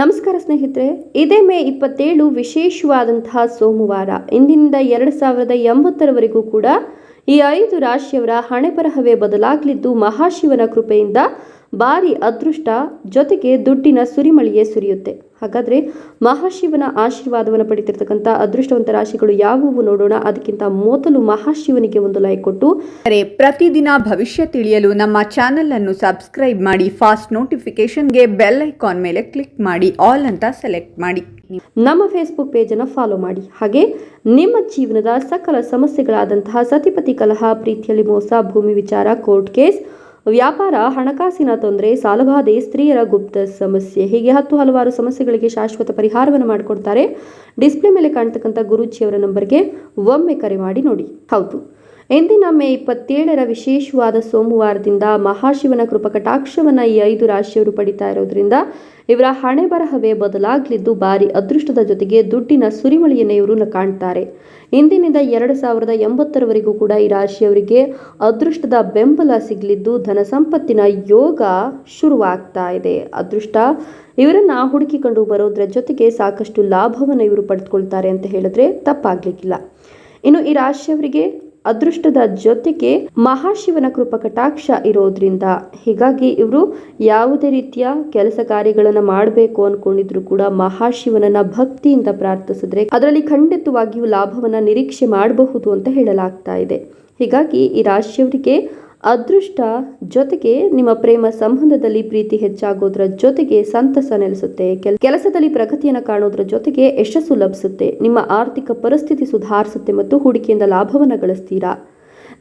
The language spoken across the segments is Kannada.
ನಮಸ್ಕಾರ ಸ್ನೇಹಿತರೆ, ಇದೇ ಮೇ ಇಪ್ಪತ್ತೇಳು ವಿಶೇಷವಾದಂತಹ ಸೋಮವಾರ. ಇಂದಿನಿಂದ ಎರಡು ಸಾವಿರದ ಎಂಬತ್ತರವರೆಗೂ ಕೂಡ ಈ ಐದು ರಾಶಿಯವರ ಹಣೆ ಬರಹವೇ ಬದಲಾಗಲಿದ್ದು ಮಹಾಶಿವನ ಕೃಪೆಯಿಂದ ಭಾರಿ ಅದೃಷ್ಟ ಜೊತೆಗೆ ದುಡ್ಡಿನ ಸುರಿಮಳಿಯೇ ಸುರಿಯುತ್ತೆ. ಹಾಗಾದರೆ ಮಹಾಶಿವನ ಆಶೀರ್ವಾದವನ್ನು ಪಡಿತಿರ್ತಕ್ಕಂಥ ಅದೃಷ್ಟವಂತ ರಾಶಿಗಳು ಯಾವುವು ನೋಡೋಣ. ಅದಕ್ಕಿಂತ ಮೊದಲು ಮಹಾಶಿವನಿಗೆ ಒಂದು ಲೈಕ್ ಕೊಟ್ಟು ಪ್ರತಿದಿನ ಭವಿಷ್ಯ ತಿಳಿಯಲು ನಮ್ಮ ಚಾನೆಲ್ ಅನ್ನು ಸಬ್ಸ್ಕ್ರೈಬ್ ಮಾಡಿ ಫಾಸ್ಟ್ ನೋಟಿಫಿಕೇಶನ್ಗೆ ಬೆಲ್ ಐಕಾನ್ ಮೇಲೆ ಕ್ಲಿಕ್ ಮಾಡಿ ಆಲ್ ಅಂತ ಸೆಲೆಕ್ಟ್ ಮಾಡಿ. ನಮ್ಮ ಫೇಸ್ಬುಕ್ ಪೇಜನ್ನು ಫಾಲೋ ಮಾಡಿ. ಹಾಗೆ ನಿಮ್ಮ ಜೀವನದ ಸಕಲ ಸಮಸ್ಯೆಗಳಾದಂತಹ ಸತಿಪತಿ ಕಲಹ ಪ್ರೀತಿಯಲ್ಲಿ ಮೋಸ ಭೂಮಿ ವಿಚಾರ ಕೋರ್ಟ್ ಕೇಸ್ ವ್ಯಾಪಾರ, ಹಣಕಾಸಿನ ತೊಂದರೆ, ಸಾಲಬಾಧೆ, ಸ್ತ್ರೀಯರ ಗುಪ್ತ ಸಮಸ್ಯೆ, ಹೀಗೆ ಹತ್ತು ಹಲವಾರು ಸಮಸ್ಯೆಗಳಿಗೆ ಶಾಶ್ವತ ಪರಿಹಾರವನ್ನು ಮಾಡಿಕೊಡ್ತಾರೆ. ಡಿಸ್ಪ್ಲೇ ಮೇಲೆ ಕಾಣ್ತಕ್ಕಂಥ ಗುರುಜಿಯವರ ನಂಬರ್ಗೆ ಒಮ್ಮೆ ಕರೆ ಮಾಡಿ ನೋಡಿ. ಹೌದು. ಇಂದಿನ ಮೇ ಇಪ್ಪತ್ತೇಳರ ವಿಶೇಷವಾದ ಸೋಮವಾರದಿಂದ ಮಹಾಶಿವನ ಕೃಪಕಟಾಕ್ಷವನ್ನು ಈ ಐದು ರಾಶಿಯವರು ಪಡಿತಾ ಇರೋದ್ರಿಂದ ಇವರ ಹಣೆ ಬರಹವೇ ಬದಲಾಗಲಿದ್ದು ಭಾರಿ ಅದೃಷ್ಟದ ಜೊತೆಗೆ ದುಡ್ಡಿನ ಸುರಿಮಳಿಯನ್ನು ಇವರು ಕಾಣ್ತಾರೆ. ಇಂದಿನಿಂದ ಎರಡು ಸಾವಿರದ ಎಂಬತ್ತರವರೆಗೂ ಕೂಡ ಈ ರಾಶಿಯವರಿಗೆ ಅದೃಷ್ಟದ ಬೆಂಬಲ ಸಿಗಲಿದ್ದು ಧನ ಸಂಪತ್ತಿನ ಯೋಗ ಶುರುವಾಗ್ತಾ ಇದೆ. ಅದೃಷ್ಟ ಇವರನ್ನು ಹುಡುಕಿಕೊಂಡು ಬರೋದ್ರ ಜೊತೆಗೆ ಸಾಕಷ್ಟು ಲಾಭವನ್ನು ಇವರು ಪಡೆದುಕೊಳ್ತಾರೆ ಅಂತ ಹೇಳಿದ್ರೆ ತಪ್ಪಾಗಲಿಕ್ಕಿಲ್ಲ. ಇನ್ನು ಈ ರಾಶಿಯವರಿಗೆ ಅದೃಷ್ಟದ ಜೊತೆಗೆ ಮಹಾಶಿವನ ಕೃಪ ಕಟಾಕ್ಷ ಇರೋದ್ರಿಂದ. ಹೀಗಾಗಿ ಇವರು ಯಾವುದೇ ರೀತಿಯ ಕೆಲಸ ಕಾರ್ಯಗಳನ್ನು ಮಾಡಬೇಕು ಅನ್ಕೊಂಡಿದ್ರು ಕೂಡ ಮಹಾಶಿವನನ್ನ ಭಕ್ತಿಯಿಂದ ಪ್ರಾರ್ಥಿಸಿದ್ರೆ ಅದರಲ್ಲಿ ಖಂಡಿತವಾಗಿಯೂ ಲಾಭವನ್ನ ನಿರೀಕ್ಷೆ ಮಾಡಬಹುದು ಅಂತ ಹೇಳಲಾಗ್ತಾ ಇದೆ. ಹೀಗಾಗಿ ಈ ರಾಶಿಯವರಿಗೆ ಅದೃಷ್ಟ ಜೊತೆಗೆ ನಿಮ್ಮ ಪ್ರೇಮ ಸಂಬಂಧದಲ್ಲಿ ಪ್ರೀತಿ ಹೆಚ್ಚಾಗೋದ್ರ ಜೊತೆಗೆ ಸಂತಸ ನೆಲೆಸುತ್ತೆ. ಕೆಲ್- ಕೆಲಸದಲ್ಲಿ ಪ್ರಗತಿಯನ್ನು ಕಾಣೋದ್ರ ಜೊತೆಗೆ ಯಶಸ್ಸು ಲಭಿಸುತ್ತೆ. ನಿಮ್ಮ ಆರ್ಥಿಕ ಪರಿಸ್ಥಿತಿ ಸುಧಾರಿಸುತ್ತೆ ಮತ್ತು ಹೂಡಿಕೆಯಿಂದ ಲಾಭವನ್ನು ಗಳಿಸ್ತೀರಾ?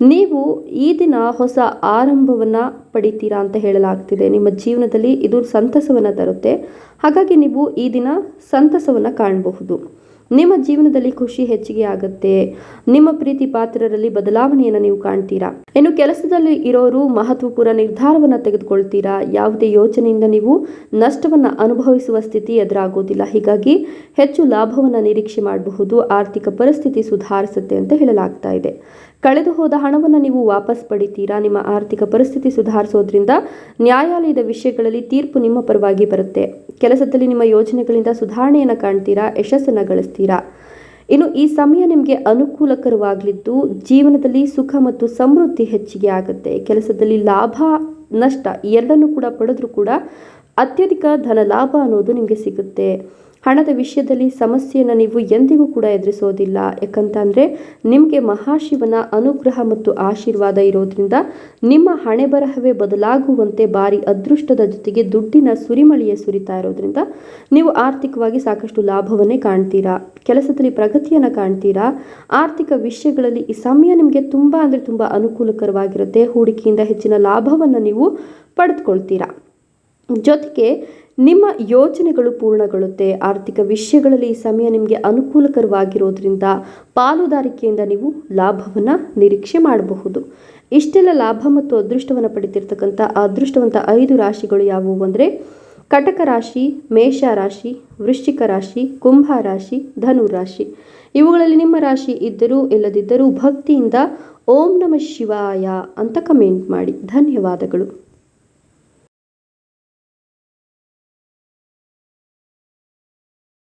ನೀವು ಈ ದಿನ ಹೊಸ ಆರಂಭವನ್ನ ಪಡಿತೀರಾ ಅಂತ ಹೇಳಲಾಗ್ತಿದೆ. ನಿಮ್ಮ ಜೀವನದಲ್ಲಿ ಇದು ಸಂತಸವನ್ನು ತರುತ್ತೆ. ಹಾಗಾಗಿ ನೀವು ಈ ದಿನ ಸಂತಸವನ್ನು ಕಾಣಬಹುದು. ನಿಮ್ಮ ಜೀವನದಲ್ಲಿ ಖುಷಿ ಹೆಚ್ಚಿಗೆ ಆಗುತ್ತೆ. ನಿಮ್ಮ ಪ್ರೀತಿ ಪಾತ್ರರಲ್ಲಿ ಬದಲಾವಣೆಯನ್ನು ನೀವು ಕಾಣ್ತೀರಾ? ಇನ್ನು ಕೆಲಸದಲ್ಲಿ ಇರೋರು ಮಹತ್ವಪೂರ್ಣ ನಿರ್ಧಾರವನ್ನು ತೆಗೆದುಕೊಳ್ತೀರಾ? ಯಾವುದೇ ಯೋಚನೆಯಿಂದ ನೀವು ನಷ್ಟವನ್ನು ಅನುಭವಿಸುವ ಸ್ಥಿತಿ ಎದುರಾಗೋದಿಲ್ಲ. ಹೀಗಾಗಿ ಹೆಚ್ಚು ಲಾಭವನ್ನು ನಿರೀಕ್ಷೆ ಮಾಡಬಹುದು. ಆರ್ಥಿಕ ಪರಿಸ್ಥಿತಿ ಸುಧಾರಿಸುತ್ತೆ ಅಂತ ಹೇಳಲಾಗ್ತಾ ಇದೆ. ಕಳೆದು ಹೋದ ಹಣವನ್ನು ನೀವು ವಾಪಸ್ ಪಡಿತೀರಾ? ನಿಮ್ಮ ಆರ್ಥಿಕ ಪರಿಸ್ಥಿತಿ ಸುಧಾರಿಸೋದ್ರಿಂದ ನ್ಯಾಯಾಲಯದ ವಿಷಯಗಳಲ್ಲಿ ತೀರ್ಪು ನಿಮ್ಮ ಪರವಾಗಿ ಬರುತ್ತೆ. ಕೆಲಸದಲ್ಲಿ ನಿಮ್ಮ ಯೋಜನೆಗಳಿಂದ ಸುಧಾರಣೆಯನ್ನು ಕಾಣ್ತೀರಾ? ಯಶಸ್ಸನ್ನು ಗಳಿಸ್ತೀರಾ? ಇನ್ನು ಈ ಸಮಯ ನಿಮಗೆ ಅನುಕೂಲಕರವಾಗಲಿದ್ದು ಜೀವನದಲ್ಲಿ ಸುಖ ಮತ್ತು ಸಮೃದ್ಧಿ ಹೆಚ್ಚಿಗೆ ಆಗುತ್ತೆ. ಕೆಲಸದಲ್ಲಿ ಲಾಭ, ನಷ್ಟ ಎರಡನ್ನೂ ಕೂಡ ಪಡೆದ್ರೂ ಕೂಡ ಅತ್ಯಧಿಕ ಧನ ಲಾಭ ಅನ್ನೋದು ನಿಮಗೆ ಸಿಗುತ್ತೆ. ಹಣದ ವಿಷಯದಲ್ಲಿ ಸಮಸ್ಯೆಯನ್ನು ನೀವು ಎಂದಿಗೂ ಕೂಡ ಎದುರಿಸೋದಿಲ್ಲ. ಯಾಕಂತಂದರೆ ನಿಮಗೆ ಮಹಾಶಿವನ ಅನುಗ್ರಹ ಮತ್ತು ಆಶೀರ್ವಾದ ಇರೋದ್ರಿಂದ ನಿಮ್ಮ ಹಣೆ ಬರಹವೇ ಬದಲಾಗುವಂತೆ ಭಾರಿ ಅದೃಷ್ಟದ ಜೊತೆಗೆ ದುಡ್ಡಿನ ಸುರಿಮಳಿಯೇ ಸುರಿತಾ ಇರೋದ್ರಿಂದ ನೀವು ಆರ್ಥಿಕವಾಗಿ ಸಾಕಷ್ಟು ಲಾಭವನ್ನೇ ಕಾಣ್ತೀರಾ. ಕೆಲಸದಲ್ಲಿ ಪ್ರಗತಿಯನ್ನು ಕಾಣ್ತೀರಾ. ಆರ್ಥಿಕ ವಿಷಯಗಳಲ್ಲಿ ಈ ಸಮಯ ನಿಮಗೆ ತುಂಬ ಅಂದರೆ ತುಂಬ ಅನುಕೂಲಕರವಾಗಿರುತ್ತೆ. ಹೂಡಿಕೆಯಿಂದ ಹೆಚ್ಚಿನ ಲಾಭವನ್ನು ನೀವು ಪಡೆದುಕೊಳ್ತೀರಾ. ಜೊತೆಗೆ ನಿಮ್ಮ ಯೋಜನೆಗಳು ಪೂರ್ಣಗೊಳ್ಳುತ್ತೆ. ಆರ್ಥಿಕ ವಿಷಯಗಳಲ್ಲಿ ಈ ಸಮಯ ನಿಮಗೆ ಅನುಕೂಲಕರವಾಗಿರೋದ್ರಿಂದ ಪಾಲುದಾರಿಕೆಯಿಂದ ನೀವು ಲಾಭವನ್ನು ನಿರೀಕ್ಷೆ ಮಾಡಬಹುದು. ಇಷ್ಟೆಲ್ಲ ಲಾಭ ಮತ್ತು ಅದೃಷ್ಟವನ್ನು ಪಡಿತಿರ್ತಕ್ಕಂಥ ಅದೃಷ್ಟವಂತ ಐದು ರಾಶಿಗಳು ಯಾವುವು ಅಂದರೆ ಕಟಕ ರಾಶಿ, ಮೇಷ ರಾಶಿ, ವೃಶ್ಚಿಕ ರಾಶಿ, ಕುಂಭ ರಾಶಿ, ಧನು ರಾಶಿ. ಇವುಗಳಲ್ಲಿ ನಿಮ್ಮ ರಾಶಿ ಇದ್ದರೂ ಇಲ್ಲದಿದ್ದರೂ ಭಕ್ತಿಯಿಂದ ಓಂ ನಮ ಶಿವಾಯ ಅಂತ ಕಮೆಂಟ್ ಮಾಡಿ. ಧನ್ಯವಾದಗಳು.